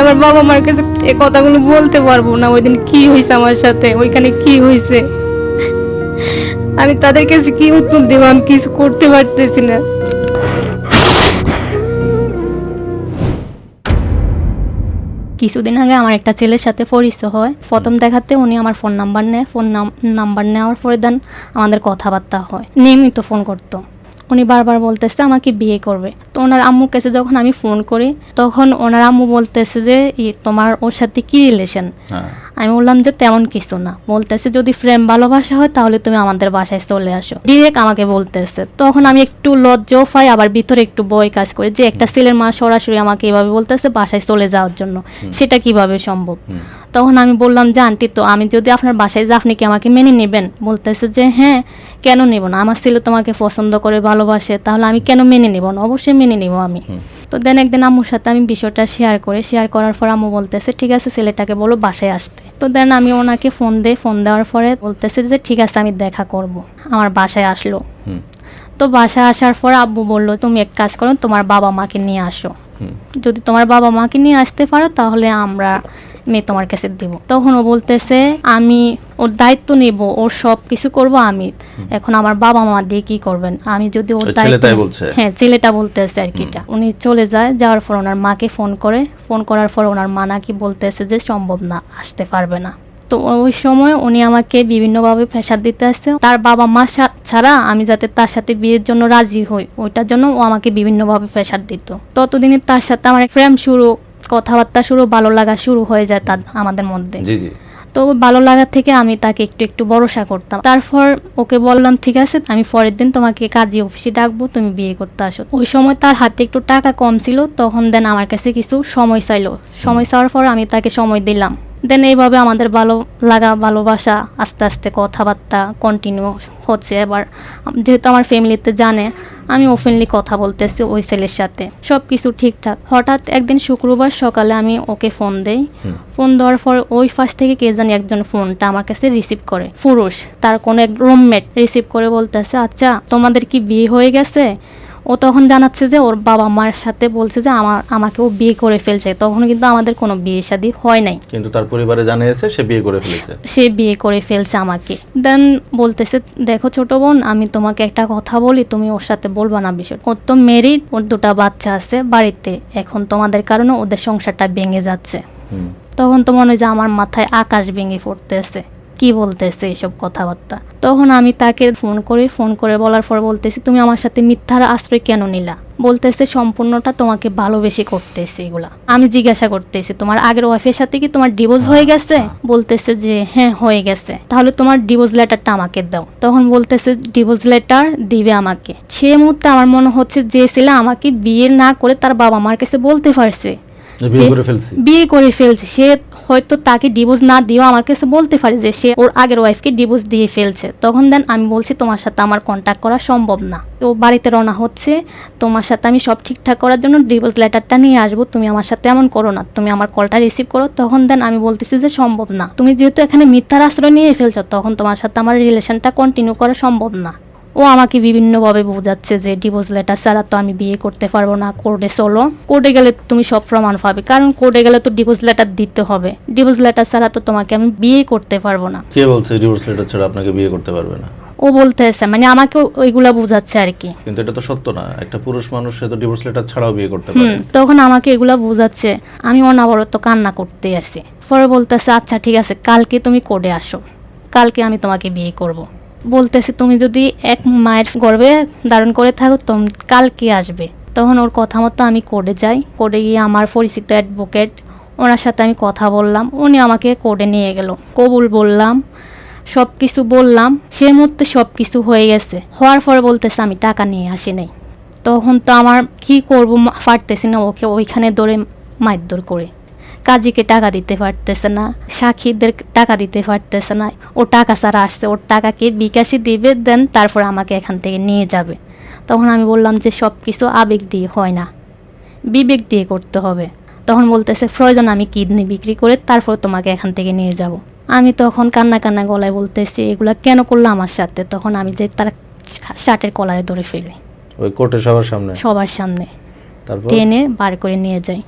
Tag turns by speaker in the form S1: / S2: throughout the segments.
S1: আমার বাবা মার কাছে এই কথাগুলো বলতে পারব না ওই দিন কি হয়েছে আমার সাথে, ওইখানে কি হয়েছে আমি তাদের কাছে কি উত্তর দেবো? আমি কিছু করতে পারতেছি না। কিছুদিন আগে আমার একটা ছেলের সাথে পরিচয় হয়। প্রথম দেখাতে উনি আমার ফোন নাম্বার নেয় ফোন নাম্বার নেওয়ার পরে দেন আমাদের কথাবার্তা হয়। নিয়মিত ফোন করতো। উনি বারবার বলতেছে আমাকে বিয়ে করবে। তো ওনার আম্মুর কাছে যখন আমি ফোন করি তখন ওনার আম্মু বলতেছে যে "ই, তোমার ওর সাথে কি রিলেশন আমি বললাম যে তেমন কিছু না। বলতেছে যদি ফ্রেম ভালোবাসা হয় তাহলে তুমি আমাদের বাসায় চলে আসো। ডিরেক্ট আমাকে বলতেছে। তখন আমি একটু লজ্জাও পাই আবার ভিতরে একটু বই কাজ করি যে একটা ছেলের মা সরাসরি আমাকে এভাবে বলতেছে বাসায় চলে যাওয়ার জন্য। সেটা কীভাবে সম্ভব? তখন আমি বললাম যে আন্টি তো আমি যদি আপনার বাসায় যাই আপনি কি আমাকে মেনে নেবেন? বলতেছে যে হ্যাঁ কেন নেব না? আমার ছেলে তোমাকে পছন্দ করে ভালোবাসে তাহলে আমি কেন মেনে নেব না? অবশ্যই মেনে নেব আমি। তো দেন একদিন আম্মুর সাথে আমি বিষয়টা শেয়ার করে। শেয়ার করার পর আম্মু বলতেছে ঠিক আছে ছেলেটাকে বলো বাসায় আসতে। তো দেন আমি ওনাকে ফোন দেই। ফোন দেওয়ার পরে বলতেছে যে ঠিক আছে আমি দেখা করব। আমার বাসায় আসলো। তো বাসায় আসার পর আব্বু বলল তুমি এক কাজ করো তোমার বাবা মাকে নিয়ে আসো। যদি তোমার বাবা মাকে নিয়ে আসতে পারো তাহলে আমরা মেয়ে তোমার কাছে দেব। তখন ও বলতেছে আমি ওর দায়িত্ব নেব ওর সব কিছু করব আমি। এখন আমার বাবা মা দিয়ে কি করবেন? আমি যদি ওর দায়িত্ব হ্যাঁ ছেলেটা বলতেছে আর কি। উনি চলে যায় যাওয়ার পর ওনার মাকে ফোন করে। ফোন করার পর ওনার মা নাকি বলতেছে যে সম্ভব না আসতে পারবে না। তো ওই সময় উনি আমাকে বিভিন্নভাবে প্রেশার দিতে আসছে তার বাবা মা ছাড়া আমি যাতে তার সাথে বিয়ের জন্য রাজি হই ওইটার জন্য ও আমাকে বিভিন্নভাবে প্রেশার দিত। ততদিনে তার সাথে আমার প্রেম শুরু কথাবার্তা শুরু ভালো লাগা শুরু হয়ে যায় তার আমাদের মধ্যে।
S2: জি জি।
S1: তো ভালো লাগা থেকে আমি তাকে একটু একটু ভরসা করতাম। তারপর ওকে বললাম ঠিক আছে আমি পরের দিন তোমাকে কাজী অফিসে ডাকবো তুমি বিয়ে করতে আসো। ওই সময় তার হাতে একটু টাকা কম ছিল তখন দেন আমার কাছে কিছু সময় চাইলো। সময় চাওয়ার পর আমি তাকে সময় দিলাম। দেন এইভাবে আমাদের ভালো লাগা ভালোবাসা আস্তে আস্তে কথাবার্তা কন্টিনিউ হচ্ছে। এবার যেহেতু আমার ফ্যামিলিতে জানে আমি ওপেনলি কথা বলতেছি ওই ছেলের সাথে। সব কিছু ঠিকঠাক। হঠাৎ একদিন শুক্রবার সকালে আমি ওকে ফোন দেই। ফোন দেওয়ার পর ওই ফার্স্ট থেকে কে জানি একজন ফোনটা আমার কাছে রিসিভ করে। পুরুষ। তার কোনো এক রুমমেট রিসিভ করে বলতেছে আচ্ছা তোমাদের কি বিয়ে হয়ে গেছে? ও তখন জানাচ্ছে যে ওর বাবা মার সাথে বলছে যে আমার আমাকে ও বিয়ে করে ফেলছে। তখন কিন্তু আমাদের কোনো বিয়ে শাদী হয় নাই।
S2: কিন্তু তার পরিবারে জানিয়েছে সে বিয়ে করে ফেলেছে।
S1: সে বিয়ে করে ফেলছে আমাকে। দেন বলতেছে দেখো ছোট বোন আমি তোমাকে একটা কথা বলি তুমি ওর সাথে বলবা না বিষয়। ওর তো মেরিড ওর দুটা বাচ্চা আছে বাড়িতে। এখন তোমাদের কারণে ওদের সংসারটা ভেঙে যাচ্ছে। তখন তো মনে হয় যে আমার মাথায় আকাশ ভেঙে পড়তেছে। কি বলতেছে এসব কথাবার্তা? তখন আমি তাকে ফোন করে ফোন করে বলার পর বলতেছি তুমি আমার সাথে মিথ্যার আশ্রয় কেন নিলা? বলতেছে সম্পূর্ণটা তোমাকে ভালোবেসে করতেছে এগুলা। আমি জিজ্ঞাসা করতেছি তোমার আগের ওয়াইফের সাথে কি তোমার ডিভোর্স হয়ে গেছে? বলতেছে যে হ্যাঁ হয়ে গেছে। তাহলে তোমার ডিভোর্স লেটারটা আমাকে দাও। তখন বলতেছে ডিভোর্স লেটার দিবে আমাকে। সে মুহূর্তে আমার মনে হচ্ছে যে ছেলে আমাকে বিয়ে না করে তার বাবা মার কাছে বলতে পারছে।
S2: বিয়ে করে ফেলছে।
S1: সে হয়তো তাকে ডিভোর্স না দিয়েও আমার কাছে বলতে পারে যে সে ওর আগের ওয়াইফকে ডিভোর্স দিয়ে ফেলছে। তখন দেন আমি বলছি তোমার সাথে আমার কন্ট্যাক্ট করা সম্ভব না। তো বাড়িতে রওনা হচ্ছে। তোমার সাথে আমি সব ঠিকঠাক করার জন্য ডিভোর্স লেটারটা নিয়ে আসব। তুমি আমার সাথে এমন করো না। তুমি আমার কলটা রিসিভ করো। তখন দেন আমি বলতেছি যে সম্ভব না। তুমি যেহেতু এখানে মিথ্যার আশ্রয় নিয়ে ফেলছো তখন তোমার সাথে আমার রিলেশনটা কন্টিনিউ করা সম্ভব না। ও আমাকে বিভিন্নভাবে বোঝাচ্ছে যে ডিভোর্স লেটার ছাড়া তো আমি বিয়ে করতে পারব না কোর্টে চলো। কোর্টে গেলে তুমি সব প্রমাণ পাবে কারণ কোর্টে গেলে তো ডিভোর্স লেটার দিতে হবে। ডিভোর্স লেটার ছাড়া তো তোমাকে আমি বিয়ে করতে পারব না।
S2: কে বলছে ডিভোর্স লেটার ছাড়া আপনাকে বিয়ে করতে পারবে না?
S1: ও বলতেছে মানে আমাকে ওইগুলা বোঝাচ্ছে আর কি।
S2: কিন্তু এটা তো সত্য না একটা পুরুষ মানুষ সে তো ডিভোর্স লেটার ছাড়াও বিয়ে করতে পারে।
S1: তখন আমাকে এগুলা বোঝাচ্ছে আমি অনাবরত কান্না করতে আছি। পরে বলতেছে আচ্ছা ঠিক আছে কালকে তুমি কোর্টে আসো কালকে আমি তোমাকে বিয়ে করব। বলতেছে, তুমি যদি এক মায়ের গর্বে ধারণ করে থাকো তুমি কালকে আসবে? তখন ওর কথা মতো আমি কোর্টে যাই। কোর্টে গিয়ে আমার পরিচিত অ্যাডভোকেট, ওনার সাথে আমি কথা বললাম। উনি আমাকে কোর্টে নিয়ে গেল। কবুল বললাম সব কিছু বললাম। সে মুহূর্তে সব কিছু হয়ে গেছে। হওয়ার পরে বলতেছে, আমি টাকা নিয়ে আসি নাই। তখন তো আমার কি করব পারতেছি না ওকে ওইখানে ধরে মারধর করে। কাজীকে টাকা দিতে পারতেছে না সাক্ষীদের টাকা দিতে পারতেছে না। ও টাকা ছাড়া আসছে ওর টাকাকে বিকাশে দিবে দেন তারপর আমাকে এখান থেকে নিয়ে যাবে। তখন আমি বললাম যে সব কিছু আবেগ দিয়ে হয় না বিবেক দিয়ে করতে হবে। তখন বলতেছে প্রয়োজন আমি কিডনি বিক্রি করে তারপর তোমাকে এখান থেকে নিয়ে যাব। আমি তখন কান্না কান্না গলায় বলতেছি এগুলা কেন করল আমার সাথে? তখন আমি যে তার শার্টের কলারে ধরে ফেলি।
S2: ওই কোর্টে সবার সামনে?
S1: সবার সামনে। টেনে বার করে নিয়ে যাই।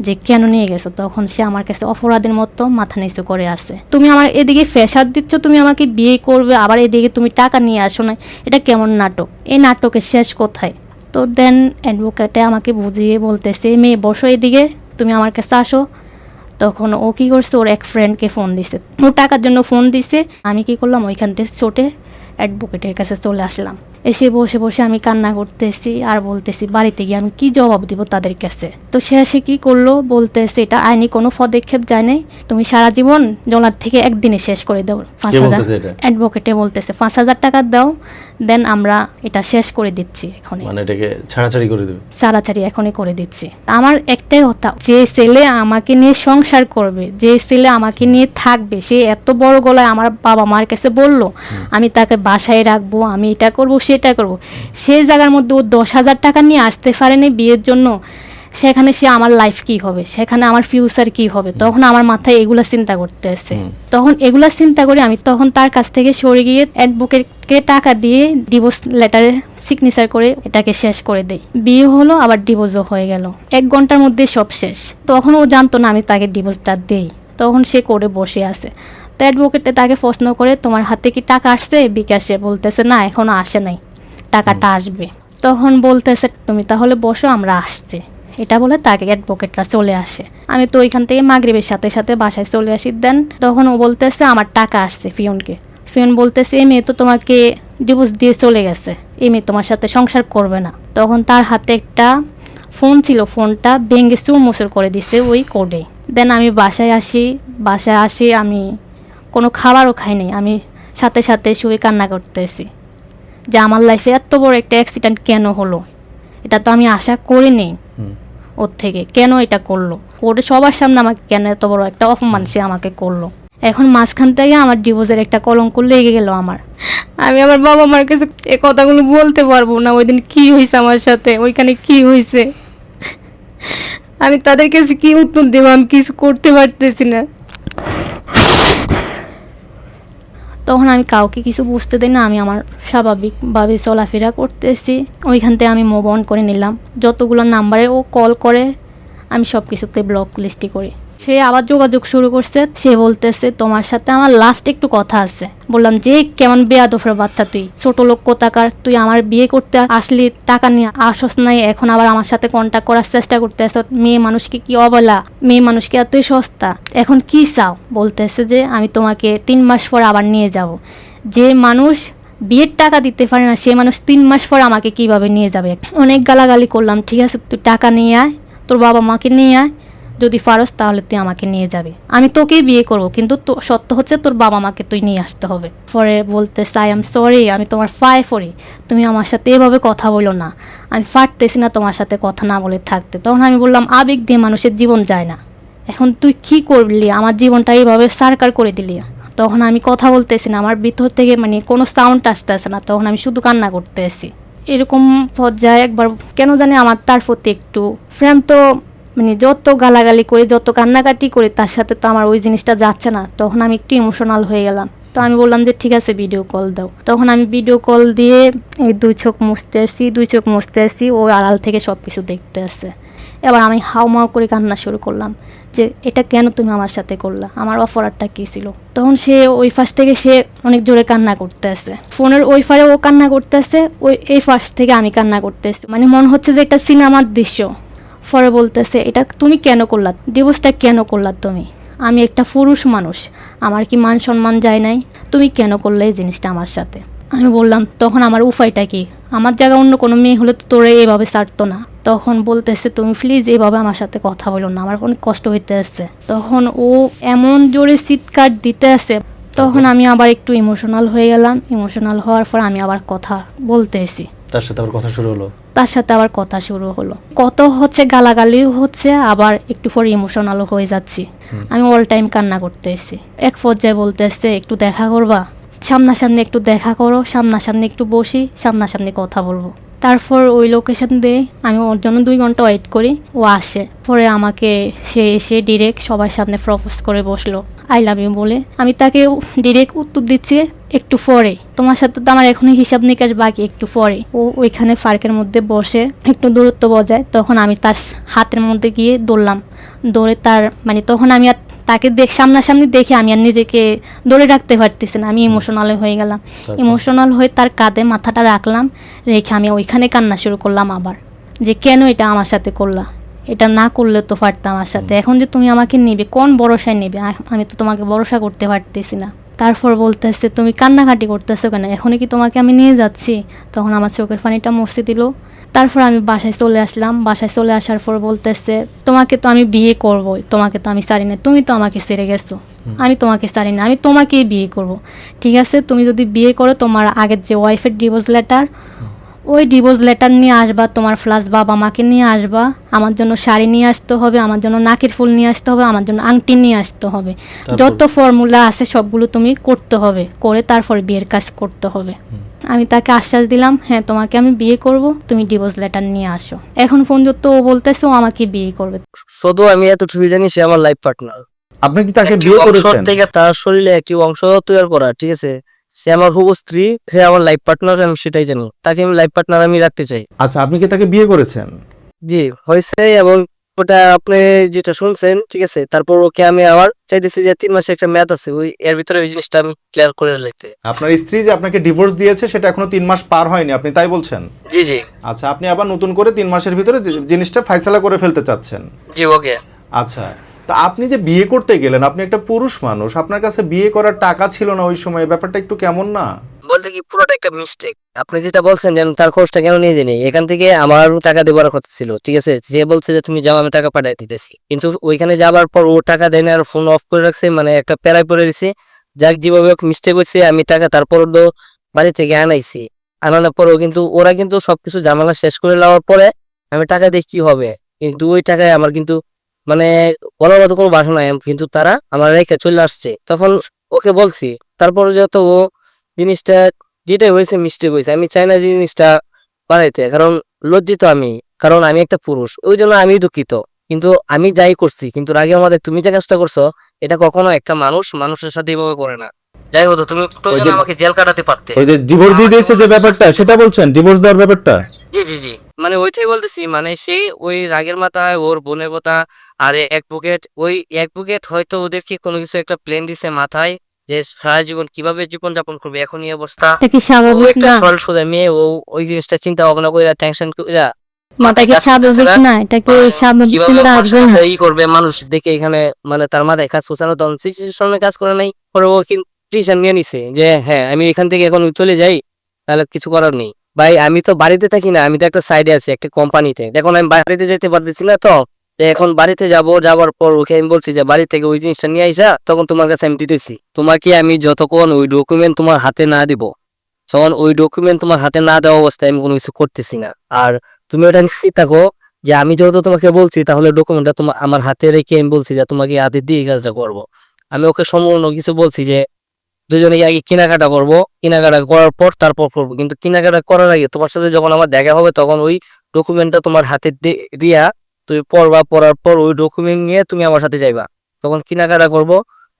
S1: যে কেন নিয়ে গেছো? তখন সে আমার কাছে অপরাধের মতো মাথা নিচু করে আছে। তুমি আমার এদিকে ফেসার দিচ্ছ, তুমি আমাকে বিয়ে করবে, আবার এদিকে তুমি টাকা নিয়ে আসো না। এটা কেমন নাটক? এই নাটকের শেষ কোথায়? তো দেন অ্যাডভোকেটে আমাকে বুঝিয়ে বলতেছে, মেয়ে, বসো এদিকে, তুমি আমার কাছে আসো। তখন ও কি করছে? ওর এক ফ্রেন্ডকে ফোন দিছে। ও টাকার জন্য ফোন দিছে। আমি কি করলাম? ওইখান থেকে ছোটে অ্যাডভোকেটের কাছে চলে আসলাম। এসে বসে বসে আমি কান্না করতেছি আর বলতেছি বাড়িতে গিয়ে আমি কি জবাব দিব তাদের কাছে? তো সে এসে কি করল? বলতেছে এটা আইনি কোনো পদক্ষেপ যায় নাই। তুমি সারা জীবন জলার থেকে একদিনে শেষ করে দাও। পাঁচ হাজার অ্যাডভোকেটে বলতেছে পাঁচ হাজার টাকা দাও দেন আমরা এটা শেষ করে দিচ্ছি এখনই।
S2: মানে এটাকে ছাড়াছাড়ি করে দেবে?
S1: ছাড়াছাড়ি এখনই করে দিচ্ছি। আমার একটাই কথা যে ছেলে আমাকে নিয়ে সংসার করবে যে ছেলে আমাকে নিয়ে থাকবে সে এত বড় গলায় আমার বাবা মার কাছে বলল আমি তাকে বাসায় রাখব আমি এটা করব সেটা করব। সেই জায়গার মধ্যে ও দশ হাজার টাকা নিয়ে আসতে পারেনি বিয়ের জন্য। সেখানে সে আমার লাইফ কি হবে? সেখানে আমার ফিউচার কি হবে? তখন আমার মাথায় এগুলা চিন্তা করতে আছে। তখন এগুলা চিন্তা করে আমি তখন তার কাছ থেকে সরে গিয়ে অ্যাডভোকেটকে টাকা দিয়ে ডিভোর্স লেটারে সিগনেচার করে এটাকে শেষ করে দেই। বিয়ে হলো আবার ডিভোর্সও হয়ে গেল। এক ঘণ্টার মধ্যে সব শেষ। তখন ও জানতো না আমি তাকে ডিভোর্সটা দেই। তখন সে করে বসে আছে। তো অ্যাডভোকেটে তাকে প্রশ্ন করে তোমার হাতে কি টাকা আসছে? বিকাশে বলতেছে না এখনও আসে নাই। টাকাটা আসবে। তখন বলতেছে তুমি তাহলে বসো আমরা আসছি। এটা বলে তাকে অ্যাডভোকেটরা চলে আসে। আমি তো ওইখান থেকে মাগরিবের সাথে সাথে বাসায় চলে আসি। দেন তখন ও বলতেছে আমার টাকা আসছে ফিয়নকে ফিয়ন বলতেছে এই মেয়ে তো তোমাকে ডিভোর্স দিয়ে চলে গেছে। এই মেয়ে তোমার সাথে সংসার করবে না। তখন তার হাতে একটা ফোন ছিল ফোনটা ভেঙে চুর চুরমুচুর করে দিছে ওই কোডে দেন আমি বাসায় আসি। বাসায় আসি আমি কোনো খাবারও খাইনি আমি সাথে সাথে শুয়ে কান্না করতেছি। যে আমার লাইফে এত বড় একটা অ্যাক্সিডেন্ট কেন হলো? এটা তো আমি আশা করিনি
S2: হুম।
S1: ওর থেকে কেন এটা করল? ওটা সবার সামনে আমাকে কেন এত বড় একটা অপমান সে আমাকে করল? এখন মাঝখান থেকে আমার ডিভোর্সের একটা কলঙ্ক লেগে গেল আমার। আমি আমার বাবা মার কাছে এ কথাগুলো বলতে পারব না। ওই দিন কী হয়েছে আমার সাথে? ওইখানে কি হয়েছে আমি তাদের কাছে কি উত্তর দেবো? আমি কিছু করতে পারতেছি না। তখন আমি কাউকে কিছু বুঝতে দিই না, আমি আমার স্বাভাবিকভাবে চলাফেরা করতেছি। ওইখান থেকে আমি মোবন করে নিলাম। যতগুলো নাম্বারে ও কল করে, আমি সব কিছুতে ব্লক লিস্টই করি। সে আবার যোগাযোগ শুরু করছে, সে বলতেছে, তোমার সাথে আমার লাস্ট একটু কথা আছে। বললাম, যে কেমন বেয়াদফের বাচ্চা তুই? ছোট লোক কোথাকার? তুই আমার বিয়ে করতে আসলি, টাকা নিয়ে আসস নাই, এখন আবার আমার সাথে কন্ট্যাক্ট করার চেষ্টা করতেছ। মেয়ে মানুষকে কি অবলা? মেয়ে মানুষকে এতই সস্তা। এখন কি চাও? বলতেছে যে, আমি তোমাকে তিন মাস পর আবার নিয়ে যাব। যে মানুষ বিয়ের টাকা দিতে পারে না, সে মানুষ তিন মাস পর আমাকে কীভাবে নিয়ে যাবে? অনেক গালাগালি করলাম, ঠিক আছে, তুই টাকা নিয়ে আয়, তোর বাবা মাকে নিয়ে আয় যদি পারস তাহলে তুই আমাকে নিয়ে যাবি। আমি তোকেই বিয়ে করব, কিন্তু সত্য হচ্ছে তোর বাবা মাকে তুই নিয়ে আসতে হবে। পরে বলতে আই এম সরি আমি তোমার ফায় ফরি তুমি আমার সাথে এভাবে কথা বলো না। আমি ফাটতেছি না তোমার সাথে কথা না বলে থাকতে। তখন আমি বললাম, আবেগ দিয়ে মানুষের জীবন যায় না। এখন তুই কি করলি? আমার জীবনটা এইভাবে সারকার করে দিলি। তখন আমি কথা বলতেছি না, আমার ভিতর থেকে মানে কোনো সাউন্ড আসতেছে না। তখন আমি শুধু কান্না করতেছি। এরকম পর্যায়ে একবার, কেন জানি আমার তার প্রতি একটু ফ্রেম তো মানে যত গালাগালি করে, যত কান্নাকাটি করে, তার সাথে তো আমার ওই জিনিসটা যাচ্ছে না। তখন আমি একটু ইমোশনাল হয়ে গেলাম। তো আমি বললাম যে, ঠিক আছে ভিডিও কল দাও। তখন আমি ভিডিও কল দিয়ে এই দুই চোখ মুছতে আসি, দুই চোখ মুছতে আসি, ও আড়াল থেকে সব কিছু দেখতে আসে। এবার আমি হাউমাউ করে কান্না শুরু করলাম যে, এটা কেন তুমি আমার সাথে করলা? আমার অফারটা কী ছিল? তখন সে ওই ফাঁস থেকে সে অনেক জোরে কান্না করতে আছে ফোনের ওই ফারে ও কান্না করতে আছে ওই, এই ফাঁস থেকে আমি কান্না করতেছি মানে মনে হচ্ছে যে, এটা সিনেমার দৃশ্য। পরে বলতেছে, এটা তুমি কেন করলা? ডিভোর্সটা কেন করলা তুমি? আমি একটা পুরুষ মানুষ, আমার কি মান সম্মান যায় নাই? তুমি কেন করলে এই জিনিসটা আমার সাথে? আমি বললাম, তখন আমার উপায়টা কি? আমার জায়গা অন্য কোনো মেয়ে হলে তো তোরে এভাবে ছাড়তো না। তখন বলতেছে, তুমি প্লিজ এইভাবে আমার সাথে কথা বলো না, আমার অনেক কষ্ট হইতে আসছে তখন ও এমন জোরে চিৎকার দিতে আছে, তখন আমি আবার একটু ইমোশনাল হয়ে গেলাম। ইমোশনাল হওয়ার পর আমি আবার কথা বলতে এসি
S2: তার সাথে আবার কথা শুরু হলো?
S1: তার সাথে আবার কথা শুরু হলো। কত হচ্ছে গালাগালিও হচ্ছে আবার একটু পরে ইমোশনালও হয়ে যাচ্ছি। আমি অল টাইম কান্না করতেছি এক পর্যায়ে বলতেছে একটু দেখা করবা? সামনাসামনি একটু দেখা করো সামনাসামনি একটু বসি সামনাসামনি কথা বলব। তারপর ওই লোকেশন দিয়ে আমি ওর জন্য দুই ঘণ্টা ওয়েট করি ও আসে। পরে আমাকে সে এসে ডিরেক্ট সবার সামনে প্রপোজ করে বসল। আই লাভ ইউ বলে। আমি তাকে ডিরেক্ট উত্তর দিচ্ছি একটু পরে। তোমার সাথে তো আমার এখনই হিসাব নিকাশ বাকি একটু পরে। ও ওইখানে পার্কের মধ্যে বসে একটু দূরত্ব বজায় তখন আমি তার হাতের মধ্যে গিয়ে দৌড়লাম। দৌড়ে তার মানে তখন আমি আর তাকে দেখ সামনাসামনি দেখে আমি আর নিজেকে দৌড়ে রাখতে পারতেছি না আমি ইমোশনাল হয়ে গেলাম। ইমোশনাল হয়ে তার কাঁধে মাথাটা রাখলাম রেখে আমি ওইখানে কান্না শুরু করলাম আবার। যে কেন এটা আমার সাথে করলা? এটা না করলে তো পারতাম আমার সাথে। এখন যে তুমি আমাকে নেবে কোন ভরসায় নেবে? আমি তো তোমাকে ভরসা করতে পারতেছি না। তারপর বলতেছে তুমি কান্নাকাটি করতেছো কেন? এখনই কি তোমাকে আমি নিয়ে যাচ্ছি? তখন আমার চোখের পানিটা মরছে দিল। তারপর আমি বাসায় চলে আসলাম। বাসায় চলে আসার পর বলতেছে তোমাকে তো আমি বিয়ে করবই। তোমাকে তো আমি ছাড়ি না। তুমি তো আমাকে ছেড়ে গেছো। আমি তোমাকে ছাড়ি না। আমি তোমাকেই বিয়ে করব। ঠিক আছে? তুমি যদি বিয়ে করো তোমার আগের যে ওয়াইফের ডিভোর্স লেটার ওই ডিভোর্স লেটার নিয়ে আসবা তোমার ফ্লাস বাবা মাকে নিয়ে আসবা আমার জন্য শাড়ি নিয়ে আসতে হবে আমার জন্য নাকের ফুল নিয়ে আসতে হবে আমার জন্য আংটি নিয়ে আসতে হবে। যত ফর্মুলা আছে সবগুলো তুমি করতে হবে করে তারপর বিয়ের কাজ করতে হবে। আমি তাকে আশ্বাস দিলাম হ্যাঁ তোমাকে আমি বিয়ে করব তুমি ডিভোর্স লেটার নিয়ে আসো। এখন পর্যন্ত ও বলতেছে ও আমাকে বিয়ে করবে।
S3: শুধু আমি এতটুকু জানি সে আমার লাইফ পার্টনার
S2: আপনি কি তাকে বিয়ে করেছেন?
S3: থেকে তার শরীরে একটি অংশ তৈরি করা ঠিক আছে? সে আমার হুবু স্ত্রী সে আমার লাইফ পার্টনার আমি সেটাই জানি। তাকে আমি লাইফ পার্টনার আমি রাখতে চাই।
S2: আচ্ছা আপনি কি তাকে বিয়ে করেছেন?
S3: জি হয়েছে এবং ওটা আপনি যেটা শুনছেন ঠিক আছে তারপর ওকে আমি আবার চাইতেছি যে তিন মাসে একটা ম্যাথ আছে ওই এর ভিতরে ওই জিনিসটা আমি ক্লিয়ার করে লিখতে
S2: আপনার স্ত্রী যে আপনাকে ডিভোর্স দিয়েছে সেটা এখনও তিন মাস পার হয়নি আপনি তাই বলছেন?
S3: জি জি।
S2: আচ্ছা আপনি আবার নতুন করে তিন মাসের ভিতরে জিনিসটা ফাইসলা করে ফেলতে চাচ্ছেন।
S3: জি ওকে।
S2: আচ্ছা তা আপনি যে বিয়ে করতে গেলেন, আপনি একটা পুরুষ মানুষ, আপনার কাছে বিয়ে করার টাকা ছিল না ওই সময়, ব্যাপারটা একটু কেমন না?
S3: বলতে কি, পুরোটা একটা মিস্টেক আপনি যেটা বলছেন যেন তার খরচটা কেন নিয়ে জানি এখান থেকে আমার টাকা দেবার কথা ছিল, ঠিক আছে? যে বলছে যে, তুমি যাও, আমি টাকা পাঠিয়ে দিতেছি। কিন্তু ওইখানে যাবার পর ও টাকা দেয় না, আর ফোন অফ করে রাখছে মানে একটা প্যারায় পড়ে দিছে যাক, যেভাবে হোক মিস্টেক হচ্ছে আমি টাকা তারপর বাড়ি থেকে আনাইছি। আনানোর পরেও কিন্তু, ওরা কিন্তু সবকিছু ঝামেলা শেষ করে নেওয়ার পরে আমি টাকা দিয়ে কি হবে? কিন্তু ওই টাকায় আমার কিন্তু মানে বলার মতো কোনো বাসা নাই কিন্তু তারা আমার রেখে চলে আসছে। তখন ওকে বলছি তারপর যত ও জিনিসটা যেটাই হয়েছে মিস্টেক হয়েছে আমি চাই না জিনিসটা বানাইতে কারণ লজ্জিত আমি কারণ আমি একটা পুরুষ ওই জন্য আমি দুঃখিত। কিন্তু আমি যাই করছি কিন্তু আগে আমাদের তুমি যে কাজটা করছ এটা কখনো একটা মানুষ মানুষের সাথে এভাবে করে না। যাই হোক তুমি আমাকে জেল কাটাতে পারতে।
S2: ওই যে ডিভোর্স দিয়ে দিয়েছে যে ব্যাপারটা সেটা বলছেন ডিভোর্স দেওয়ার ব্যাপারটা?
S3: জি জি জি। মানে ওইটাই বলতেছি মানে সেই ওই রাগের মাথায় ওর বোনের কথা আর অ্যাডভোকেট ওই অ্যাডভোকেট হয়তো ওদেরকে কোনো কিছু একটা প্ল্যান দিছে মাথায় যে সারা জীবন কীভাবে জীবন যাপন করবে এখন এই অবস্থা।
S1: কি স্বাভাবিক
S3: একটা
S1: না?
S3: সরল সোজা মেয়ে ও ওই জিনিসটা চিন্তা ভাবনা কইরা টেনশন কইরা
S1: মাথা কি স্বাভাবিক
S3: না?
S1: না? এটা কি স্বাভাবিক চিন্তা আসবে
S3: ই করবে মানুষ দেখে এখানে মানে তার মাথায় কাজ তখন সিচুয়েশনে কাজ করে নাই। পরে ও কিন্তু নিয়ে নিছে যে হ্যাঁ আমি এখান থেকে এখন চলে যাই তাহলে কিছু করার নেই। ভাই, আমি তো বাড়িতে থাকি না, আমি তো একটা সাইডে আছি, একটা কোম্পানিতে এখন আমি বাড়িতে যেতে পারতেছি না তো এখন বাড়িতে যাব, যাওয়ার পর ওকে আমি বলছি যে, বাড়ি থেকে ওই জিনিসটা নিয়ে আইসা, তখন তোমার কাছে আমি দিতেছি। তোমাকে আমি যতক্ষণ ওই ডকুমেন্ট তোমার হাতে না দিব, তখন ওই ডকুমেন্ট তোমার হাতে না দেওয়া অবস্থায় আমি কোনো কিছু করতেছি না। আর তুমি ওটা নিশ্চিত থাকো যে, আমি যেহেতু তোমাকে বলছি, তাহলে ডকুমেন্টটা তোমার আমার হাতে রেখে আমি বলছি যে, তোমাকে হাতে দিয়ে কাজটা করব। আমি ওকে সম্পূর্ণ কিছু বলছি যে দুজনে আগে কেনাকাটা করব। কেনাকাটা করার পর তারপর করব। কিন্তু কেনাকাটা করার আগে তোমার সাথে যখন আমার দেখা হবে, তখন ওই ডকুমেন্টটা তোমার হাতে দিয়া তুমি পড়বা, পড়ার পর ওই ডকুমেন্ট নিয়ে তুমি আমার সাথে যাইবা। তখন কেনাকাটা করব,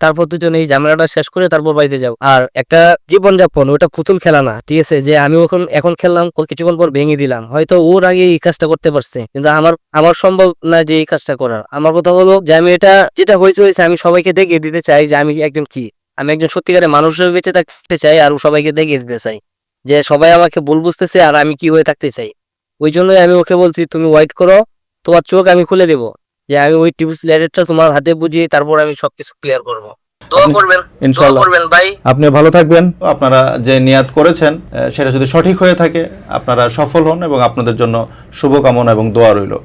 S3: তারপর দুজনে এই ঝামেলাটা শেষ করে তারপর বাড়িতে যাও আর একটা জীবনযাপন, ওটা পুতুল খেলা না, ঠিক আছে? যে আমি ওখান এখন খেললাম কিছুক্ষণ পর ভেঙে দিলাম। হয়তো ওর আগে এই কাজটা করতে পারছে, কিন্তু আমার আমার সম্ভব না যে এই কাজটা করার। আমার কথা হলো যে আমি এটা, যেটা হয়েছে হয়েছে, আমি সবাইকে দেখিয়ে দিতে চাই যে আমি একজন কি। আমি একজন সত্যিকারের মানুষ হয়ে বেঁচে থাকতে চাই আর সবাইকে দেখে দিতে চাই যে সবাই আমাকে ভুল বুঝতেছে আর আমি কি হয়ে থাকতে চাই। ওই জন্যই আমি ওকে বলছি তুমি ওয়াইট করো তোমার চোখ আমি খুলে দেবো যে আমি ওই টিপস লেটারটা তোমার হাতে বুঝিয়ে তারপর আমি সবকিছু ক্লিয়ার করব।
S2: আপনি- ভালো থাকবেন। আপনারা যে নিয়াত করেছেন সেটা যদি সঠিক হয়ে থাকে আপনারা সফল হন এবং আপনাদের জন্য শুভকামনা এবং দোয়া রইল।